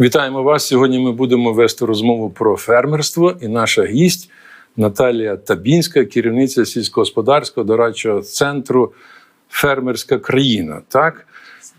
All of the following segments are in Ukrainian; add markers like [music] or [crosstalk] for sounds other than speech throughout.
Вітаємо вас. Сьогодні ми будемо вести розмову про фермерство. І наша гість Наталія Табінська, керівниця сільськогосподарського дорадчого центру Фермерська країна. Так,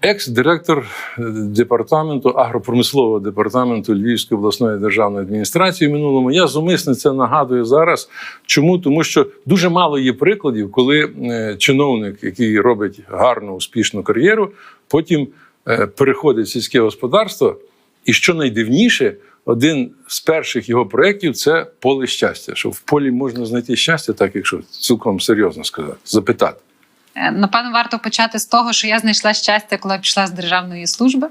екс-директор е, департаменту агропромислового департаменту Львівської обласної державної адміністрації в минулому. Я зумисне це нагадую зараз. Чому? Тому що дуже мало є прикладів, коли е, чиновник, який робить гарну успішну кар'єру, потім е, переходить в сільське господарство. І що найдивніше, один з перших його проєктів це поле щастя. Що в полі можна знайти щастя, так якщо цілком серйозно сказати, запитати. Е, Напевно, варто почати з того, що я знайшла щастя, коли пішла з державної служби,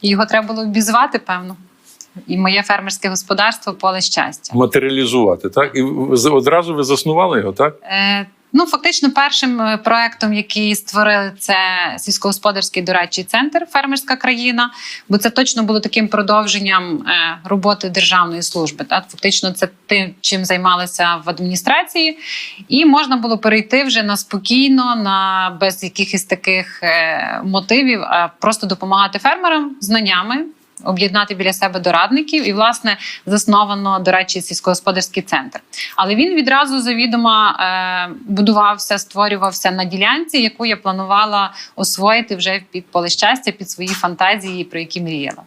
і його треба було обізвати, певно. І моє фермерське господарство поле щастя. Матеріалізувати, так? І одразу ви заснували його, так? Е, ну, фактично, першим е, проектом, який створили, це сільськогосподарський дорадчий центр Фермерська країна, бо це точно було таким продовженням е, роботи державної служби. Так? Фактично, це тим, чим займалися в адміністрації, і можна було перейти вже на спокійно, на без якихось таких е, мотивів, а просто допомагати фермерам знаннями. Об'єднати біля себе дорадників і, власне, засновано, до речі, сільськогосподарський центр. Але він відразу завідомо е, будувався, створювався на ділянці, яку я планувала освоїти вже під поле щастя, під свої фантазії, про які мріяла.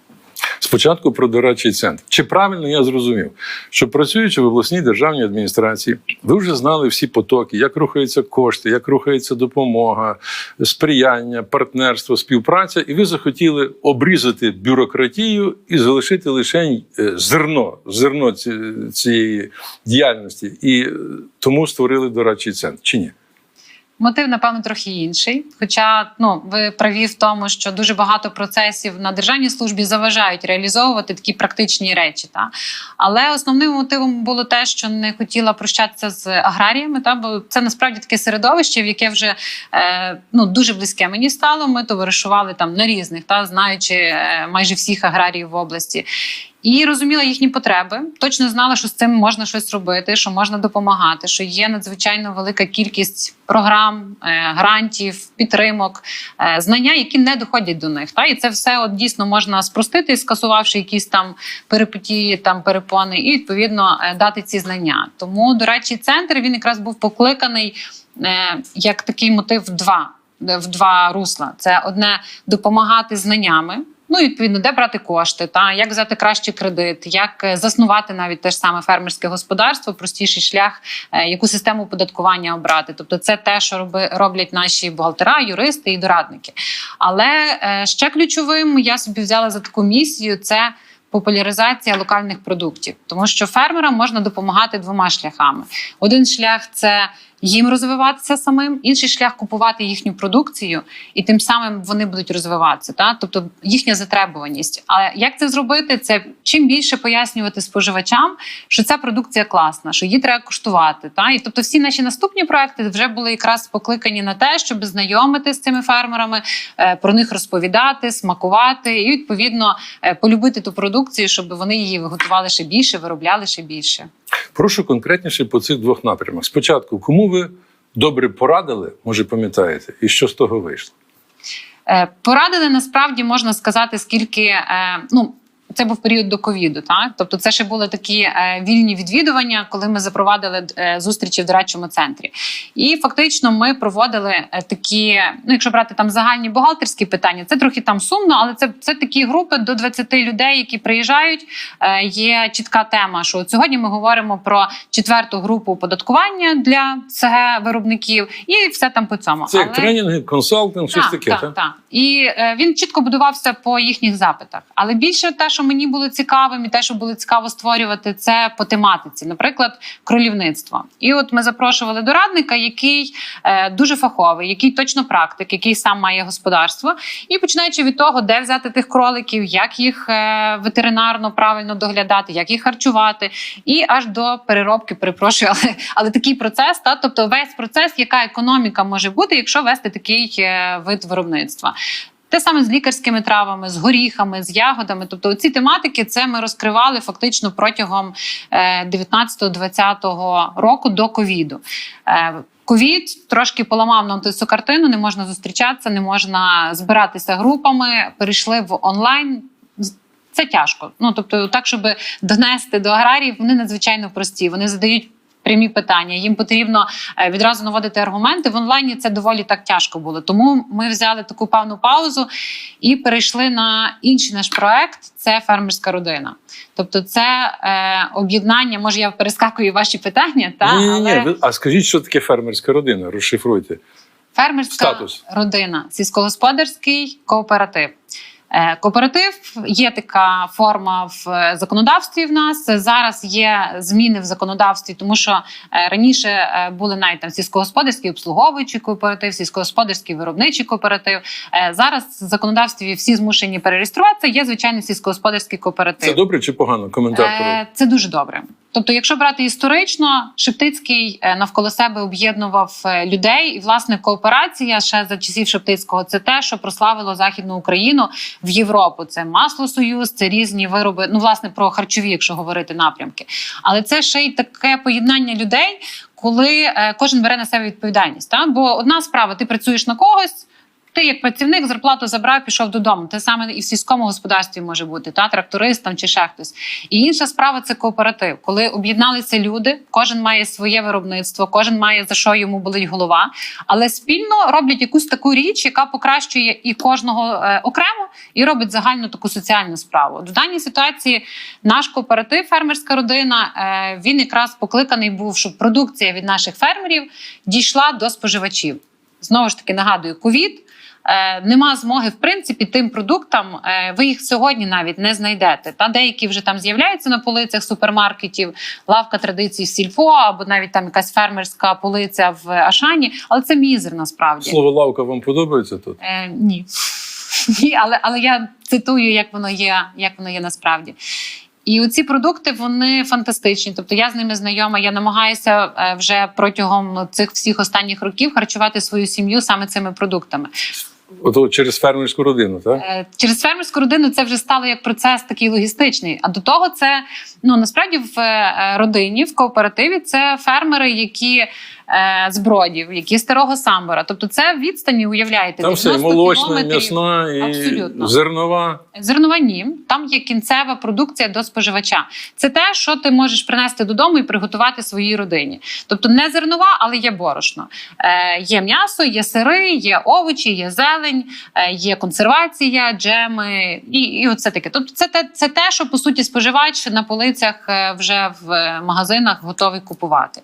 Спочатку про дорадчий центр. Чи правильно я зрозумів, що працюючи в обласній державній адміністрації, ви вже знали всі потоки, як рухаються кошти, як рухається допомога, сприяння, партнерство, співпраця, і ви захотіли обрізати бюрократію і залишити лише е, зерно, зерно цієї діяльності, і е, тому створили дорадчий центр. Чи ні? Мотив, напевно, трохи інший. Хоча ну ви праві в тому, що дуже багато процесів на державній службі заважають реалізовувати такі практичні речі. Та але основним мотивом було те, що не хотіла прощатися з аграріями, та бо це насправді таке середовище, в яке вже е, ну дуже близьке мені стало. Ми товаришували там на різних, та знаючи е, майже всіх аграріїв в області. І розуміла їхні потреби, точно знала, що з цим можна щось робити, що можна допомагати, що є надзвичайно велика кількість програм, е, грантів, підтримок, е, знання, які не доходять до них. Та і це все от дійсно можна спростити, скасувавши якісь там перипетії, там перепони, і відповідно е, дати ці знання. Тому, до речі, центр він якраз був покликаний як такий мотив в два. В два русла це одне допомагати знаннями. Ну, відповідно, де брати кошти, та як взяти кращий кредит, як е, заснувати навіть те ж саме фермерське господарство, простіший шлях, е, яку систему оподаткування обрати. Тобто, це те, що роби, роблять наші бухгалтера, юристи і дорадники. Але е, ще ключовим я собі взяла за таку місію це. Популяризація локальних продуктів, тому що фермерам можна допомагати двома шляхами. Один шлях це їм розвиватися самим, інший шлях купувати їхню продукцію, і тим самим вони будуть розвиватися. Та? Тобто їхня затребуваність. Але як це зробити? Це чим більше пояснювати споживачам, що ця продукція класна, що її треба куштувати. Та? І тобто всі наші наступні проекти вже були якраз покликані на те, щоб знайомити з цими фермерами, е, про них розповідати, смакувати і відповідно е, полюбити ту продукцію, щоб вони її виготували ще більше, виробляли ще більше. Прошу конкретніше по цих двох напрямах. Спочатку, кому ви добре порадили, може пам'ятаєте, і що з того вийшло? Е, Порадили насправді можна сказати, скільки е, ну. Це був період до ковіду, так тобто це ще були такі е, вільні відвідування, коли ми запровадили е, зустрічі в дорадчому центрі. І фактично ми проводили е, такі, ну якщо брати там загальні бухгалтерські питання, це трохи там сумно, але це, це такі групи до 20 людей, які приїжджають. Е, є чітка тема, що от сьогодні ми говоримо про четверту групу оподаткування для СГ виробників, і все там по цьому. Це як Але- тренінги, консалтинг, щось таке. так, так? так. І е, він чітко будувався по їхніх запитах. Але більше те, що мені було цікавим, і те, що було цікаво створювати, це по тематиці, наприклад, кролівництво. І от ми запрошували дорадника, який е, дуже фаховий, який точно практик, який сам має господарство. І починаючи від того, де взяти тих кроликів, як їх е, ветеринарно правильно доглядати, як їх харчувати, і аж до переробки, перепрошую, але, але такий процес, та тобто весь процес, яка економіка може бути, якщо вести такий е, вид виробництва. Те саме з лікарськими травами, з горіхами, з ягодами. Тобто, ці тематики це ми розкривали фактично протягом е, 19-20 року до ковіду. Е, Ковід трошки поламав нам цю картину. Не можна зустрічатися, не можна збиратися групами. Перейшли в онлайн. це тяжко. Ну тобто, так, щоб донести до аграріїв, вони надзвичайно прості. Вони задають. Прямі питання, їм потрібно е, відразу наводити аргументи. В онлайні це доволі так тяжко було. Тому ми взяли таку певну паузу і перейшли на інший наш проект це фермерська родина. Тобто, це е, об'єднання. Може, я перескакую ваші питання, та ні, ні, ні. але Ви- А скажіть, що таке фермерська родина? Розшифруйте. фермерська Статус. родина, сільськогосподарський кооператив. Е, Кооператив є така форма в законодавстві. В нас зараз є зміни в законодавстві, тому що е, раніше е, були навіть там сільськогосподарський обслуговуючий кооператив, сільськогосподарський виробничий кооператив. Зараз в законодавстві всі змушені перереєструватися. Є звичайний сільськогосподарський кооператив. Це добре чи погано? Коментар. Це дуже добре. Тобто, якщо брати історично, Шептицький е, навколо себе об'єднував е, людей, і власне кооперація ще за часів Шептицького це те, що прославило Західну Україну в Європу. Це масло союз, це різні вироби. Ну, власне, про харчові, якщо говорити напрямки. Але це ще й таке поєднання людей, коли е, кожен бере на себе відповідальність. Та? Бо одна справа, ти працюєш на когось. Ти як працівник зарплату забрав, пішов додому. Те саме і в сільському господарстві може бути та тракторист чи ще хтось. І інша справа це кооператив, коли об'єдналися люди, кожен має своє виробництво, кожен має за що йому болить голова, але спільно роблять якусь таку річ, яка покращує і кожного е, окремо, і робить загальну таку соціальну справу. В даній ситуації наш кооператив, фермерська родина, е, він якраз покликаний був, щоб продукція від наших фермерів дійшла до споживачів. Знову ж таки нагадую, ковід. Е, нема змоги, в принципі, тим продуктам е, ви їх сьогодні навіть не знайдете. Та деякі вже там з'являються на полицях супермаркетів, лавка традицій сільфо, або навіть там якась фермерська полиця в Ашані, але це мізер насправді. Слово лавка вам подобається тут? Е, ні. [laughs] ні, але, але я цитую, як воно є, як воно є насправді. І ці продукти вони фантастичні. Тобто я з ними знайома. Я намагаюся е, вже протягом цих всіх останніх років харчувати свою сім'ю саме цими продуктами. Ото через фермерську родину, так? Е, Через фермерську родину це вже стало як процес такий логістичний. А до того це ну насправді в е, родині, в кооперативі це фермери, які е, з які старого самбора. Тобто це відстані, уявляєте, Там все молочна, м'ясна, і Абсолютно. зернова. Зернова ні, там є кінцева продукція до споживача. Це те, що ти можеш принести додому і приготувати своїй родині. Тобто не зернова, але є борошно. Е, є м'ясо, є сири, є овочі, є зелень, е, є консервація, джеми і, і оце таке. Тобто, це те, це те, що по суті споживач на полицях е, вже в е, магазинах готовий купувати.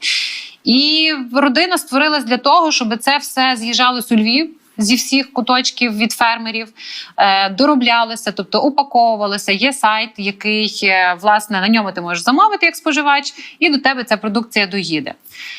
І родина створилась для того, щоб це все з'їжджалось у Львів. Зі всіх куточків від фермерів дороблялися, тобто упаковувалися. Є сайт, який е, власне на ньому ти можеш замовити як споживач, і до тебе ця продукція доїде.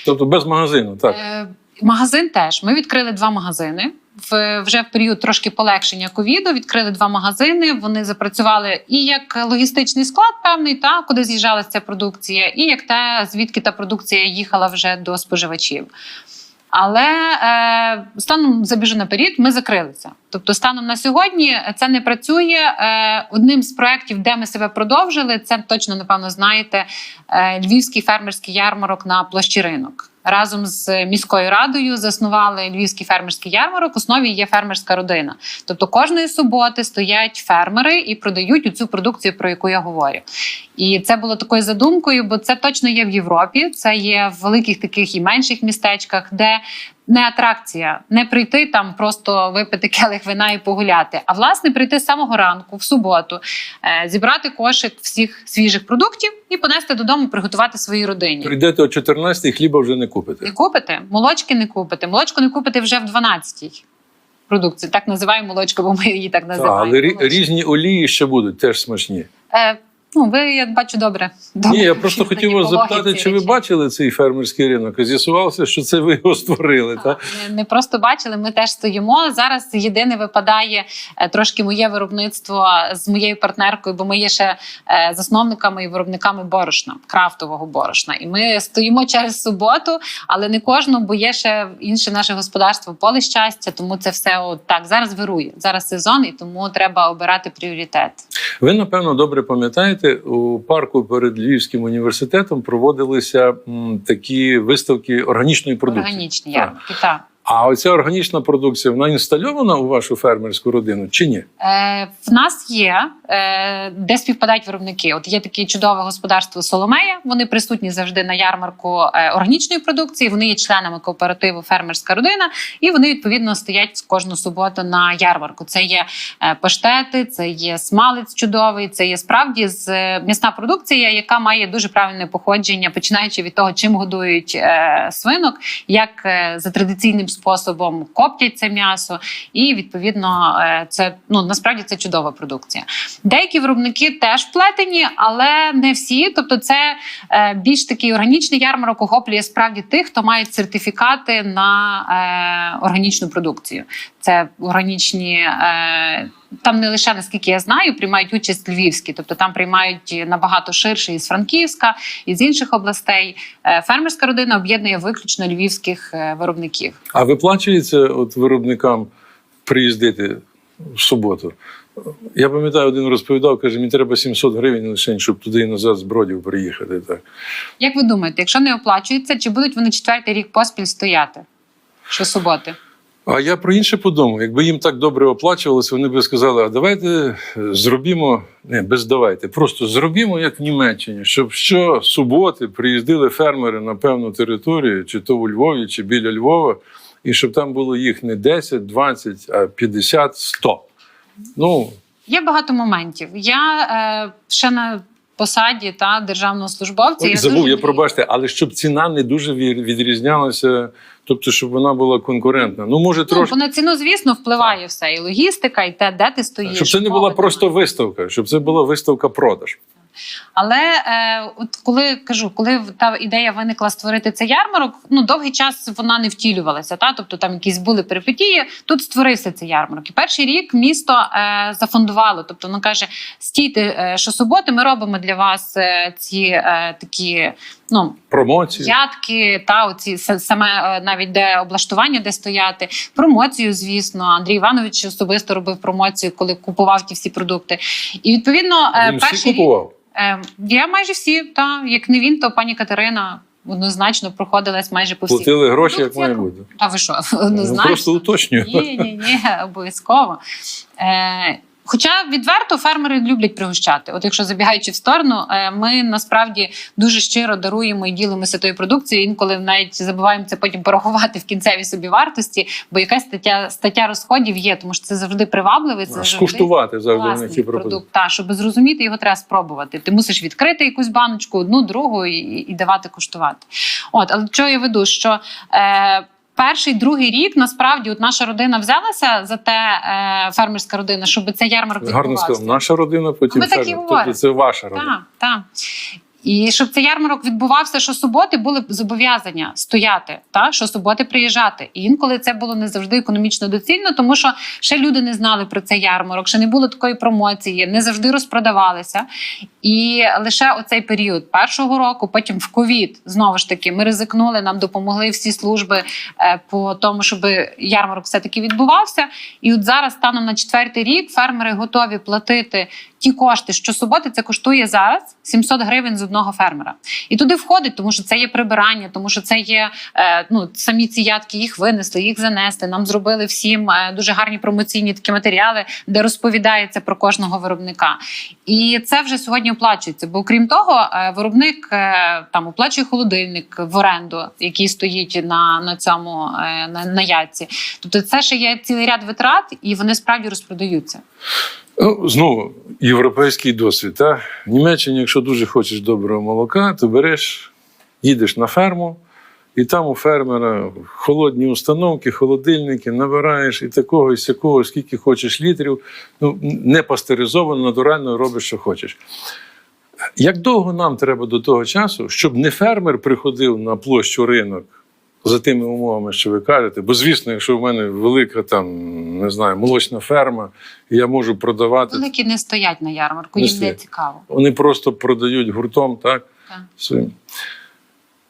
Тобто без магазину, так. Е, магазин теж. Ми відкрили два магазини. В вже в період трошки полегшення ковіду відкрили два магазини. Вони запрацювали і як логістичний склад, певний, та куди з'їжджалася продукція, і як те, звідки та продукція їхала вже до споживачів. Але е, станом забіжу наперед, ми закрилися. Тобто, станом на сьогодні це не працює. Е, одним з проєктів, де ми себе продовжили, це точно напевно знаєте. Е, Львівський фермерський ярмарок на площі ринок. Разом з міською радою заснували Львівський фермерський ярмарок. В основі є фермерська родина. Тобто кожної суботи стоять фермери і продають цю продукцію, про яку я говорю. І це було такою задумкою, бо це точно є в Європі. Це є в великих таких і менших містечках, де не атракція, не прийти там, просто випити [laughs] келих вина і погуляти. А власне прийти з самого ранку, в суботу, е, зібрати кошик всіх свіжих продуктів і понести додому, приготувати своїй родині. Прийдете о 14 хліба вже не купите. Не купите, молочки не купите. Молочко не купите вже в 12-й продукції. Так називаємо молочко, бо ми її так Та, називаємо. але різні олії ще будуть, теж смачні. Е, ну, ви, я бачу, добре. Ні, я просто хотів вас запитати, чи ви бачили цей фермерський ринок? І з'ясувалося, що це ви його створили. Та? Не, не просто бачили, ми теж стоїмо. Зараз єдине випадає е, трошки моє виробництво з моєю партнеркою, бо ми є ще е, засновниками і виробниками борошна, крафтового борошна. І ми стоїмо через суботу, але не кожну, бо є ще інше наше господарство поле щастя. Тому це все от так зараз вирує. Зараз сезон, і тому треба обирати пріоритет. Ви, напевно, добре пам'ятаєте, у парку перед Львівським університетом проводилися м, такі виставки органічної продукції. Органічні Так. Так. А оця органічна продукція вона інстальована у вашу фермерську родину чи ні? Е, в нас є е, де співпадають виробники. От є таке чудове господарство Соломея. Вони присутні завжди на ярмарку е, органічної продукції. Вони є членами кооперативу Фермерська родина, і вони відповідно стоять кожну суботу на ярмарку. Це є е, паштети, це є смалець чудовий, це є справді з е, м'ясна продукція, яка має дуже правильне походження, починаючи від того, чим годують свинок, як за традиційним способом коптять це м'ясо, і відповідно е, це ну насправді це чудова продукція. Деякі виробники теж плетені, але не всі. Тобто, це е, більш такий органічний ярмарок охоплює справді тих, хто мають сертифікати на е, органічну продукцію. Це органічні. Там не лише наскільки я знаю, приймають участь львівські, тобто там приймають набагато ширше із Франківська, із інших областей. Е, Фермерська родина об'єднує виключно львівських е, виробників. А виплачується от виробникам приїздити в суботу? Я пам'ятаю, один розповідав, каже, мені треба 700 гривень лише, щоб туди і назад з бродів приїхати. Так. Як ви думаєте, якщо не оплачується, чи будуть вони четвертий рік поспіль стояти щосуботи? А я про інше подумав. Якби їм так добре оплачувалося, вони б сказали: а давайте зробімо, не без давайте, просто зробімо як в Німеччині, щоб щосуботи приїздили фермери на певну територію, чи то у Львові, чи біля Львова, і щоб там було їх не 10, 20, а 50, 100. Ну, Є багато моментів. Я е, ще на посаді та державного службовця. Ой, я забув, дуже я пробачте, але щоб ціна не дуже ві- відрізнялася, тобто, щоб вона була конкурентна. Ну, може, Ну, трошки. бо на ціну, звісно, впливає все. І логістика, і те, де ти стоїш. Щоб це не була просто виставка, щоб це була виставка продаж. Але е, от коли кажу, коли та ідея виникла створити цей ярмарок, ну довгий час вона не втілювалася. Та тобто там якісь були перипетії. Тут створився цей ярмарок. І перший рік місто е, зафондувало. Тобто воно каже: стійте е, щосуботи, ми робимо для вас е, ці е, такі. Ну, Промоції. Ядки, та оці саме е, навіть де облаштування, де стояти, промоцію, звісно. Андрій Іванович особисто робив промоцію, коли купував ті всі продукти. І відповідно, е, Він перший рік- купував. Е, я майже всі, та як не він, то пані Катерина однозначно проходилась майже по всіх. Платили гроші, як має бути. Та ви що, Ну, однозначно? просто уточнюю. Ні, ні, ні, обов'язково. Е, Хоча відверто фермери люблять пригощати. От якщо забігаючи в сторону, е, ми насправді дуже щиро даруємо і ділимося тою продукцією. Інколи навіть забуваємо це потім порахувати в кінцевій собі вартості, бо якась стаття стаття розходів є, тому що це завжди привабливий. Це завжди Скуштувати завжди класний ці продукти. продукт. Та щоб зрозуміти, його треба спробувати. Ти мусиш відкрити якусь баночку, одну, другу і, і давати куштувати. От, але що я веду, що. Е, Перший другий рік насправді от наша родина взялася за те, е, фермерська родина, щоб це ярмарк Гарно сказав, наша родина, потім Ми так і фермер. говоримо. Тобто це ваша родина. Так, так. І щоб цей ярмарок відбувався щосуботи, були б зобов'язання стояти, та щосуботи приїжджати. І інколи це було не завжди економічно доцільно, тому що ще люди не знали про цей ярмарок, ще не було такої промоції, не завжди розпродавалися. І лише оцей період першого року, потім в ковід, знову ж таки, ми ризикнули, нам допомогли всі служби е, по тому, щоб ярмарок все таки відбувався. І от зараз, станом на четвертий рік, фермери готові платити ті кошти, що суботи це коштує зараз 700 гривень з одного фермера. І туди входить, тому що це є прибирання, тому що це є е, ну самі ці ядки, їх винесли, їх занесли. Нам зробили всім е, дуже гарні промоційні такі матеріали, де розповідається про кожного виробника. І це вже сьогодні оплачується. Бо крім того, е, виробник е, там оплачує холодильник в оренду, який стоїть на, на цьому на, на ядці. Тобто, це ще є цілий ряд витрат, і вони справді розпродаються. Ну, знову європейський досвід. Та? В Німеччині, якщо дуже хочеш доброго молока, то береш, їдеш на ферму, і там у фермера холодні установки, холодильники, набираєш і такого, і сякого, скільки хочеш літрів. Ну, не пастеризовано, натурально робиш, що хочеш. Як довго нам треба до того часу, щоб не фермер приходив на площу ринок за тими умовами, що ви кажете? Бо, звісно, якщо в мене велика там, не знаю, молочна ферма, я можу продавати. Великі не стоять на ярмарку, їм не цікаво. Вони просто продають гуртом, так? Так. Своїм.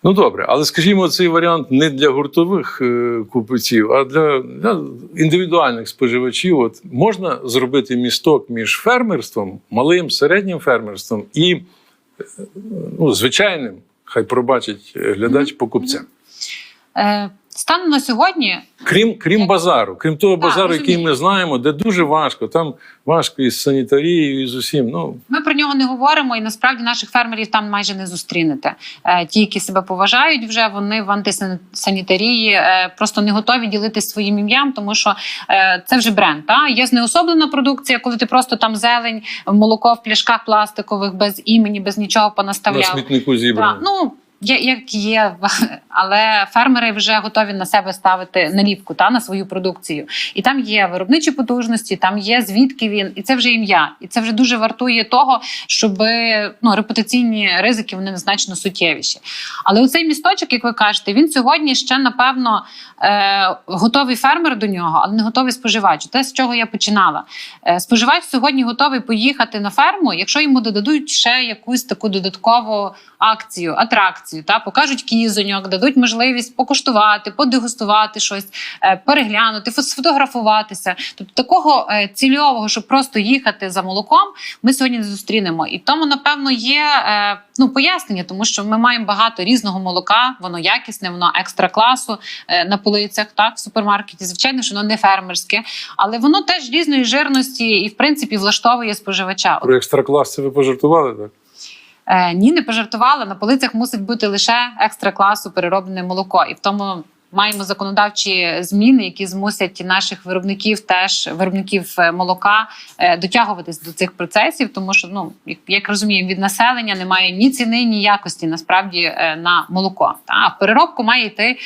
Ну добре, але скажімо, цей варіант не для гуртових е, купців, а для, для індивідуальних споживачів. От можна зробити місток між фермерством, малим, середнім фермерством і е, ну, звичайним, хай пробачить е, глядач покупцям. Е, станом на сьогодні Крім, крім базару, крім того базару, який ми знаємо, де дуже важко, там важко із санітарією, і з усім. Ну, Ми про нього не говоримо, і насправді наших фермерів там майже не зустрінете. Е, Ті, які себе поважають, вже вони в антисанітарії е, просто не готові ділитись своїм ім'ям, тому що е, це вже бренд. Та є знеособлена продукція, коли ти просто там зелень, молоко в пляшках пластикових без імені, без нічого на понаставляв. смітнику зібрано. Так, ну є- як є, [laughs] але фермери вже готові на себе ставити наліпку та на свою продукцію. І там є виробничі потужності, там є звідки він, і це вже ім'я. І це вже дуже вартує того, щоб ну, репутаційні ризики вони значно суттєвіші. Але оцей місточок, як ви кажете, він сьогодні ще напевно е, готовий фермер до нього, але не готовий споживач. Те, з чого я починала. Е, споживач сьогодні готовий поїхати на ферму, якщо йому додадуть ще якусь таку додаткову акцію, атракцію, та покажуть кізоньок, дадуть можливість покуштувати, подегустувати щось, е, переглянути, сфотографуватися. Тобто такого е, цільового, щоб просто їхати за молоком, ми сьогодні не зустрінемо. І тому, напевно, є е, ну пояснення, тому що ми маємо багато різного молока, воно якісне, воно екстра класу на полицях, так в супермаркеті. Звичайно, що воно не фермерське, але воно теж різної жирності і, в принципі, влаштовує споживача. Про екстраклас це ви пожартували, так? Е, ні, не пожартувала. На полицях мусить бути лише екстра класу перероблене молоко, і в тому. Маємо законодавчі зміни, які змусять наших виробників, теж виробників е, молока, е, дотягуватись до цих процесів, тому що ну як, розуміємо, від населення немає ні ціни, ні якості насправді на молоко. Та в переробку має йти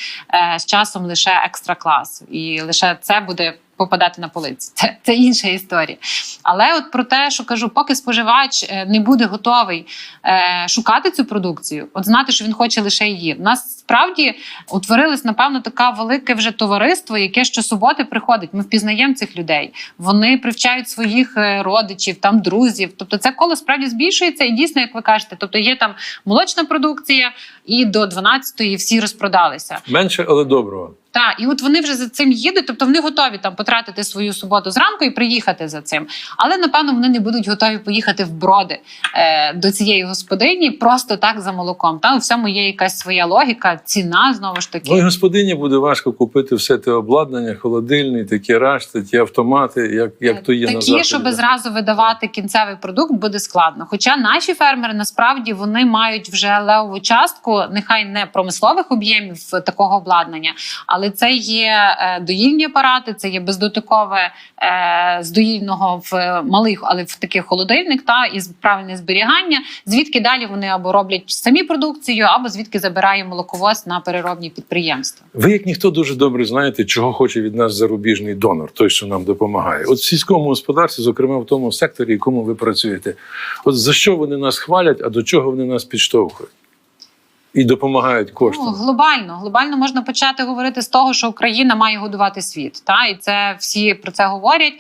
з часом лише екстра клас, і лише це буде попадати на полиці. Це, це інша історія. Але от про те, що кажу, поки споживач е, не буде готовий е, шукати цю продукцію, от знати, що він хоче лише її. У нас справді утворилось, напевно, таке велике вже товариство, яке щосуботи приходить. Ми впізнаємо цих людей. Вони привчають своїх е, родичів, там друзів. Тобто, це коло справді збільшується, і дійсно, як ви кажете, тобто є там молочна продукція, і до 12-ї всі розпродалися. Менше, але доброго. Так, і от вони вже за цим їдуть, тобто вони готові там потратити свою суботу зранку і приїхати за цим. Але напевно вони не будуть готові поїхати в броди е, до цієї господині просто так за молоком. Та у всьому є якась своя логіка, ціна знову ж таки. Ну і господині буде важко купити все те обладнання, холодильний, такі решти, ті автомати, як, як то є на Такі, заході. щоб зразу видавати кінцевий продукт, буде складно. Хоча наші фермери насправді вони мають вже левову частку, нехай не промислових об'ємів такого обладнання, але це є е, доїльні апарати, це є бездотикове е, з доїльного в малих, але в таких холодильник та і правильне зберігання. Звідки далі вони або роблять самі продукцію, або звідки забирає молоковоз на переробні підприємства. Ви, як ніхто, дуже добре знаєте, чого хоче від нас зарубіжний донор, той, що нам допомагає. От в сільському господарстві, зокрема в тому секторі, якому ви працюєте, от за що вони нас хвалять, а до чого вони нас підштовхують і допомагають Ну, глобально, глобально можна почати говорити з того, що Україна має годувати світ. Та і це всі про це говорять.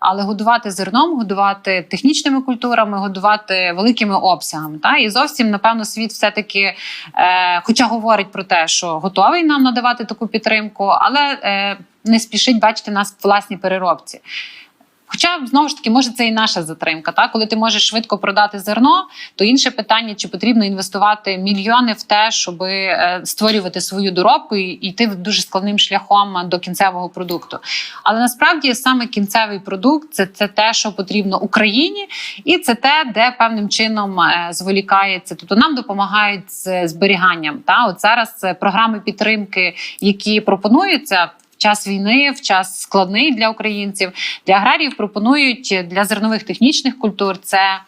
Але годувати зерном, годувати технічними культурами, годувати великими обсягами. Та і зовсім напевно світ все таки, е, хоча говорить про те, що готовий нам надавати таку підтримку, але е, не спішить бачити нас в власній переробці. Хоча знову ж таки, може, це і наша затримка. Та? Коли ти можеш швидко продати зерно, то інше питання, чи потрібно інвестувати мільйони в те, щоб е, створювати свою доробку і йти дуже складним шляхом до кінцевого продукту. Але насправді саме кінцевий продукт це, це те, що потрібно Україні, і це те, де певним чином е, зволікається. Тобто нам допомагають з зберіганням. Та от зараз е, програми підтримки, які пропонуються. Час війни, в час складний для українців, для аграріїв пропонують для зернових технічних культур це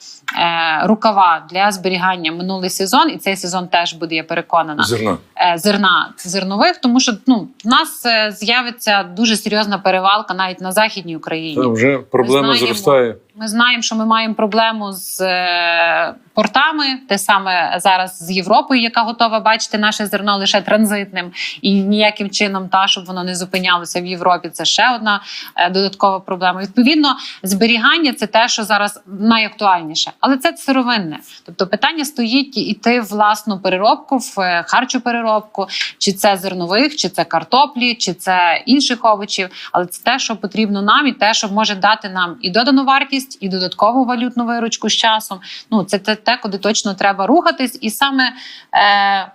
рукава для зберігання минулий сезон, і цей сезон теж буде, я переконана Зерна. е, зерна зернових, тому що ну в нас е, з'явиться дуже серйозна перевалка навіть на західній Україні. Там вже проблема знаємо. зростає. Ми знаємо, що ми маємо проблему з е, портами, те саме зараз з Європою, яка готова бачити наше зерно лише транзитним і ніяким чином, та щоб воно не зупинялося в Європі. Це ще одна е, додаткова проблема. Відповідно, зберігання це те, що зараз найактуальніше, але це сировинне. Тобто питання стоїть іти власну переробку, в е, харчопереробку, чи це зернових, чи це картоплі, чи це інших овочів. Але це те, що потрібно нам, і те, що може дати нам і додану вартість, і додаткову валютну виручку з часом. Ну це те, те куди точно треба рухатись, і саме. Е,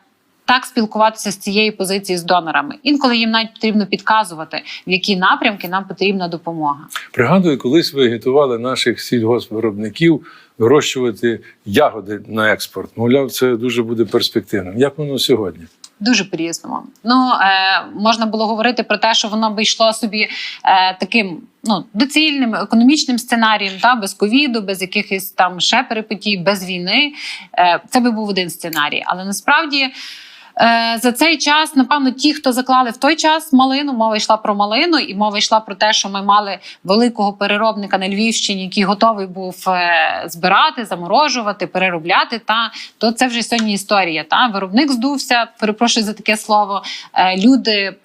так спілкуватися з цієї позиції з донорами. Інколи їм навіть потрібно підказувати, в які напрямки нам потрібна допомога. Пригадую, колись ви агітували наших сільгоспвиробників вирощувати ягоди на експорт. Мовляв, це дуже буде перспективним. Як воно сьогодні? Дуже по-різному. Ну е, можна було говорити про те, що воно би йшло собі е, таким ну доцільним економічним сценарієм, та без ковіду, без якихось там ще перипетій, без війни. Е, це би був один сценарій. Але насправді. Е, За цей час, напевно, ті, хто заклали в той час малину, мова йшла про малину, і мова йшла про те, що ми мали великого переробника на Львівщині, який готовий був е, збирати, заморожувати, переробляти. Та то це вже сьогодні історія. Та виробник здувся. Перепрошую за таке слово. Е, Люди,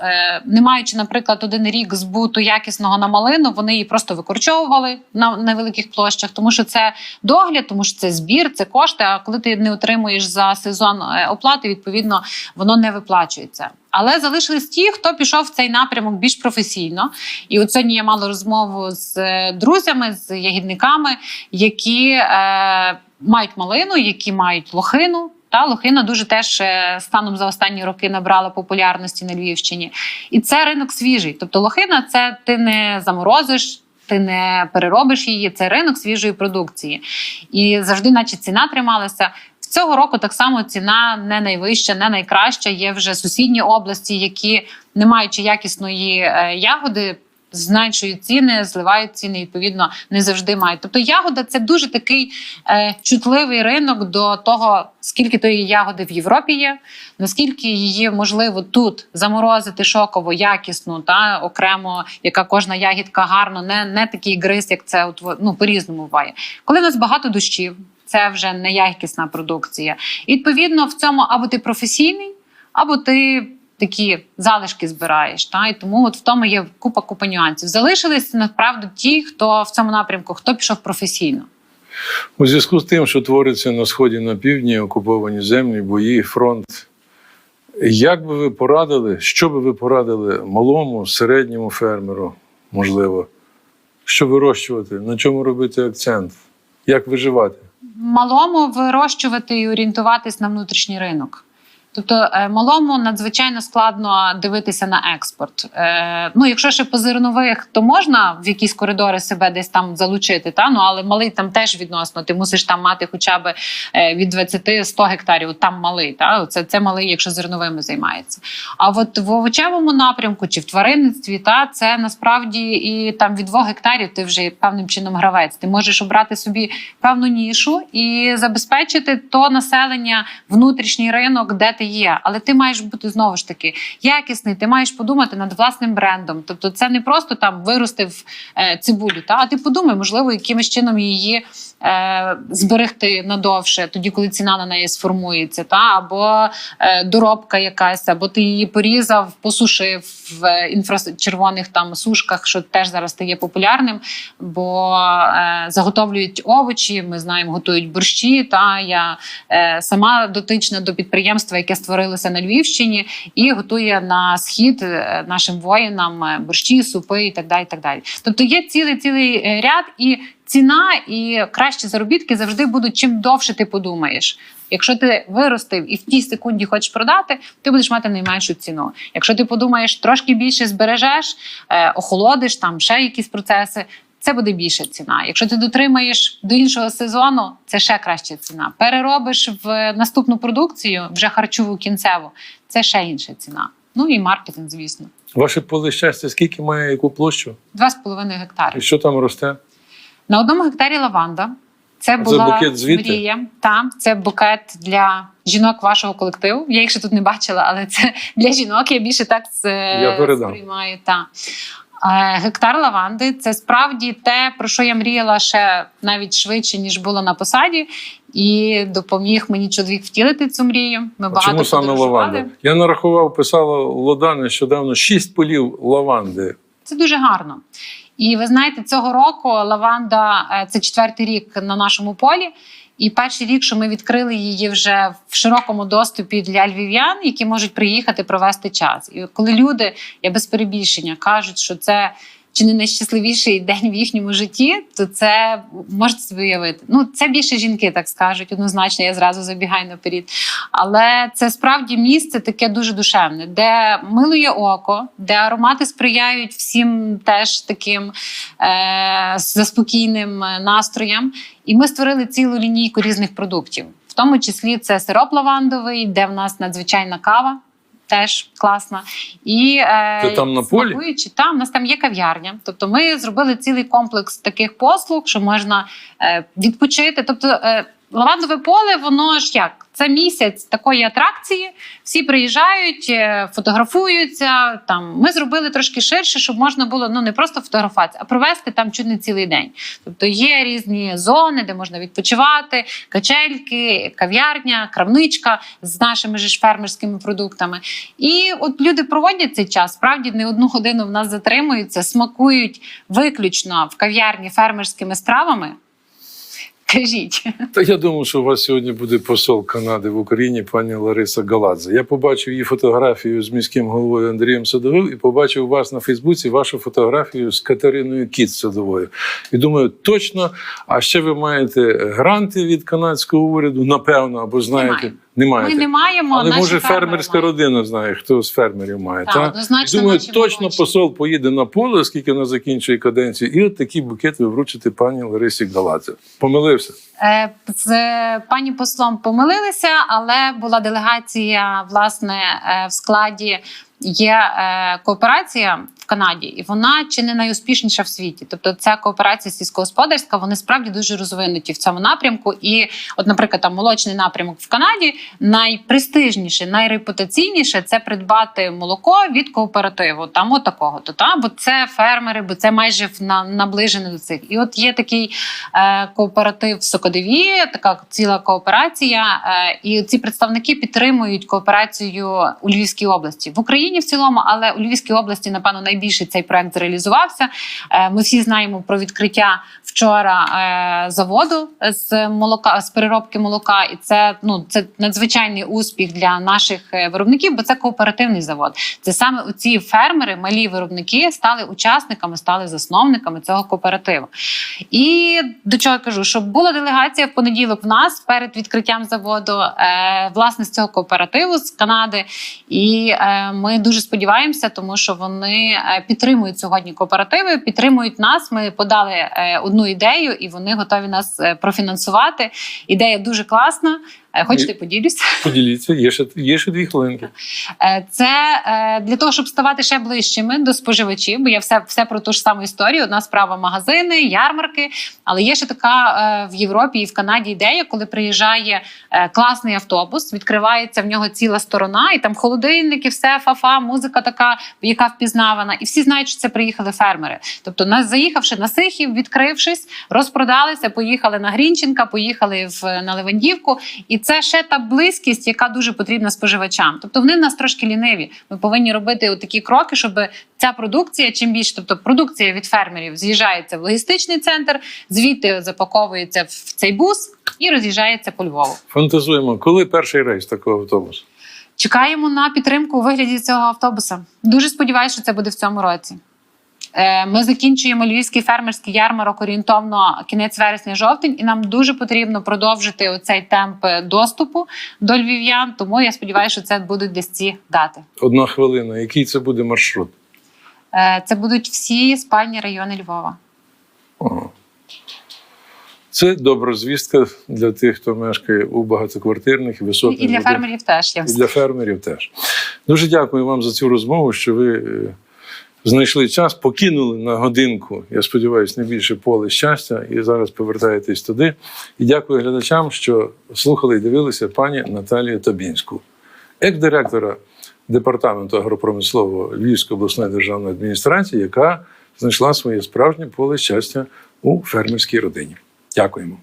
не маючи, наприклад, один рік збуту якісного на малину, вони її просто викорчовували на невеликих площах, тому що це догляд, тому що це збір, це кошти. А коли ти не отримуєш за сезон оплати, відповідно воно не виплачується. Але залишились ті, хто пішов в цей напрямок більш професійно. І от сьогодні я мала розмову з е, друзями, з ягідниками, які е, мають малину, які мають лохину. Та лохина дуже теж е, станом за останні роки набрала популярності на Львівщині. І це ринок свіжий. Тобто лохина це ти не заморозиш. Ти не переробиш її, це ринок свіжої продукції. І завжди, наче ціна трималася. Цього року так само ціна не найвища, не найкраща. Є вже сусідні області, які, не маючи якісної е, ягоди, зменшують ціни, зливають ціни, відповідно, не завжди мають. Тобто ягода це дуже такий е, чутливий ринок до того, скільки тої ягоди в Європі є, наскільки її можливо тут заморозити шоково, якісну та окремо, яка кожна ягідка гарно, не, не такий гриз, як це ну, по-різному буває. Коли в нас багато дощів, це вже неякісна продукція. І відповідно в цьому або ти професійний, або ти такі залишки збираєш. Та? І тому от в тому є купа купа нюансів. Залишились насправді ті, хто в цьому напрямку, хто пішов професійно. У зв'язку з тим, що твориться на сході на півдні, окуповані землі, бої, фронт. Як би ви порадили, що би ви порадили малому, середньому фермеру, можливо, що вирощувати, на чому робити акцент, як виживати? Малому вирощувати і орієнтуватись на внутрішній ринок. Тобто е, малому надзвичайно складно дивитися на експорт. Е, ну, якщо ще по зернових, то можна в якісь коридори себе десь там залучити, та ну але малий там теж відносно. Ти мусиш там мати хоча б е, від 20-100 гектарів. Там малий, та це, це малий, якщо зерновими займається. А от в овочевому напрямку чи в тваринництві, та це насправді і там від 2 гектарів ти вже певним чином гравець. Ти можеш обрати собі певну нішу і забезпечити то населення, внутрішній ринок, де ти є. Але ти маєш бути знову ж таки якісний. Ти маєш подумати над власним брендом. Тобто, це не просто там виростив е, цибулю, та а ти подумай, можливо, якимось чином її. Е, Зберегти надовше, тоді коли ціна на неї сформується, та або е, доробка якась, або ти її порізав, посушив в інфрачервоних там сушках, що теж зараз стає популярним, бо е, заготовлюють овочі. Ми знаємо, готують борщі. Та я е, сама дотична до підприємства, яке створилося на Львівщині, і готує на схід е, нашим воїнам е, борщі, супи і так далі. І так далі. Тобто є цілий цілий е, ряд і. Ціна і кращі заробітки завжди будуть чим довше ти подумаєш. Якщо ти виростив і в тій секунді хочеш продати, ти будеш мати найменшу ціну. Якщо ти подумаєш, трошки більше збережеш, е, охолодиш там ще якісь процеси. Це буде більша ціна. Якщо ти дотримаєш до іншого сезону, це ще краща ціна. Переробиш в наступну продукцію, вже харчову кінцеву, це ще інша ціна. Ну і маркетинг, звісно, Ваше поле щастя, скільки має яку площу? два з половиною гектари. І що там росте? На одному гектарі лаванда. Це це була букет звідти? мрія. Та, це букет для жінок вашого колективу. Я їх ще тут не бачила, але це для жінок. Я більше так це Я сприймаю. Та. Е, Гектар лаванди це справді те, про що я мріяла ще навіть швидше, ніж була на посаді, і допоміг мені чоловік втілити цю мрію. Ми А багато чому саме лаванда? Я нарахував, писала Лода нещодавно шість полів лаванди. Це дуже гарно. І ви знаєте, цього року лаванда е, це четвертий рік на нашому полі. І перший рік, що ми відкрили її вже в широкому доступі для львів'ян, які можуть приїхати провести час. І коли люди, я без перебільшення, кажуть, що це чи не найщасливіший день в їхньому житті, то це можете собі уявити. Ну, це більше жінки так скажуть, однозначно, я зразу забігаю наперед. Але це справді місце таке дуже душевне, де милує око, де аромати сприяють всім теж таким е- заспокійним настроям. І ми створили цілу лінійку різних продуктів. В тому числі це сироп лавандовий, де в нас надзвичайна кава. Теж класна. І е, Це там на полі? там у нас там є кав'ярня. Тобто ми зробили цілий комплекс таких послуг, що можна е, відпочити. Тобто, е, лавандове поле, воно ж як? Це місяць такої атракції. Всі приїжджають, е, фотографуються. Там ми зробили трошки ширше, щоб можна було ну не просто фотографуватися, а провести там чуть не цілий день. Тобто є різні зони, де можна відпочивати, качельки, кав'ярня, крамничка з нашими ж фермерськими продуктами. І от люди проводять цей час. Справді не одну годину в нас затримуються, смакують виключно в кав'ярні фермерськими стравами. Кажіть. Та я думаю, що у вас сьогодні буде посол Канади в Україні, пані Лариса Галадзе. Я побачив її фотографію з міським головою Андрієм Садовим і побачив вас на Фейсбуці вашу фотографію з Катериною Кіт Садовою. І думаю, точно, а ще ви маєте гранти від канадського уряду, напевно, або знаєте, не Ми не маємо. Але може фермерська мають. родина знає, хто з фермерів має. Так, та? однозначно думаю, точно молодші. посол поїде на поле, оскільки вона закінчує каденцію, і от такий букет ви вручите пані Ларисі Галадзе. Помилився. Е, З пані послом помилилися, але була делегація власне е, в складі. Є е, кооперація Канаді, і вона чи не найуспішніша в світі. Тобто, ця кооперація сільськогосподарська, вони справді дуже розвинуті в цьому напрямку. І, от, наприклад, там молочний напрямок в Канаді найпрестижніше, найрепутаційніше це придбати молоко від кооперативу, там от такого. То та бо це фермери, бо це майже на, наближено до цих. І от є такий е, кооператив в така ціла кооперація. Е, і ці представники підтримують кооперацію у Львівській області в Україні в цілому, але у Львівській області, напевно, найбільше цей проект зреалізувався. Е, ми всі знаємо про відкриття вчора е, заводу з молока з переробки молока, і це ну це надзвичайний успіх для наших е, виробників, бо це кооперативний завод. Це саме ці фермери, малі виробники, стали учасниками, стали засновниками цього кооперативу. І до чого я кажу, що була делегація в понеділок в нас перед відкриттям заводу, власне, з цього кооперативу з Канади. І ми дуже сподіваємося, тому що вони підтримують сьогодні кооперативи, підтримують нас. Ми подали е, одну ідею, і вони готові нас е, профінансувати. Ідея дуже класна. Е, Хочете, поділюсь? Поділіться, є ще, є ще дві хвилинки. Е, Це е, для того, щоб ставати ще ближчими до споживачів, бо я все, все про ту ж саму історію. Одна справа магазини, ярмарки. Але є ще така в Європі і в Канаді ідея, коли приїжджає класний автобус, відкривається в нього ціла сторона, і там холодильники, все фафа, музика така, яка впізнавана, і всі знають, що це приїхали фермери. Тобто, нас заїхавши на Сихів, відкрившись, розпродалися, поїхали на Грінченка, поїхали в на Левандівку. І це ще та близькість, яка дуже потрібна споживачам. Тобто вони в нас трошки ліниві. Ми повинні робити такі кроки, щоб ця продукція, чим більше, тобто продукція від фермерів з'їжджається в логістичний центр, звідти запаковується в цей бус і роз'їжджається по Львову. Фантазуємо, коли перший рейс такого автобусу? Чекаємо на підтримку у вигляді цього автобуса. Дуже сподіваюся, що це буде в цьому році. Е, Ми закінчуємо львівський фермерський ярмарок орієнтовно кінець вересня-жовтень, і нам дуже потрібно продовжити оцей темп доступу до львів'ян. Тому я сподіваюся, що це будуть десь ці дати. Одна хвилина. Який це буде маршрут? Е, Це будуть всі спальні райони Львова. Ага. Це добра звістка для тих, хто мешкає у багатоквартирних і високих і для будинках. фермерів теж я І для фермерів теж. Дуже дякую вам за цю розмову, що ви е, знайшли час, покинули на годинку, я сподіваюся, не більше поле щастя, і зараз повертаєтесь туди. І дякую глядачам, що слухали і дивилися пані Наталію Табінську, екс-директора департаменту агропромислового Львівської обласної державної адміністрації, яка знайшла своє справжнє поле щастя у фермерській родині. Дякуємо.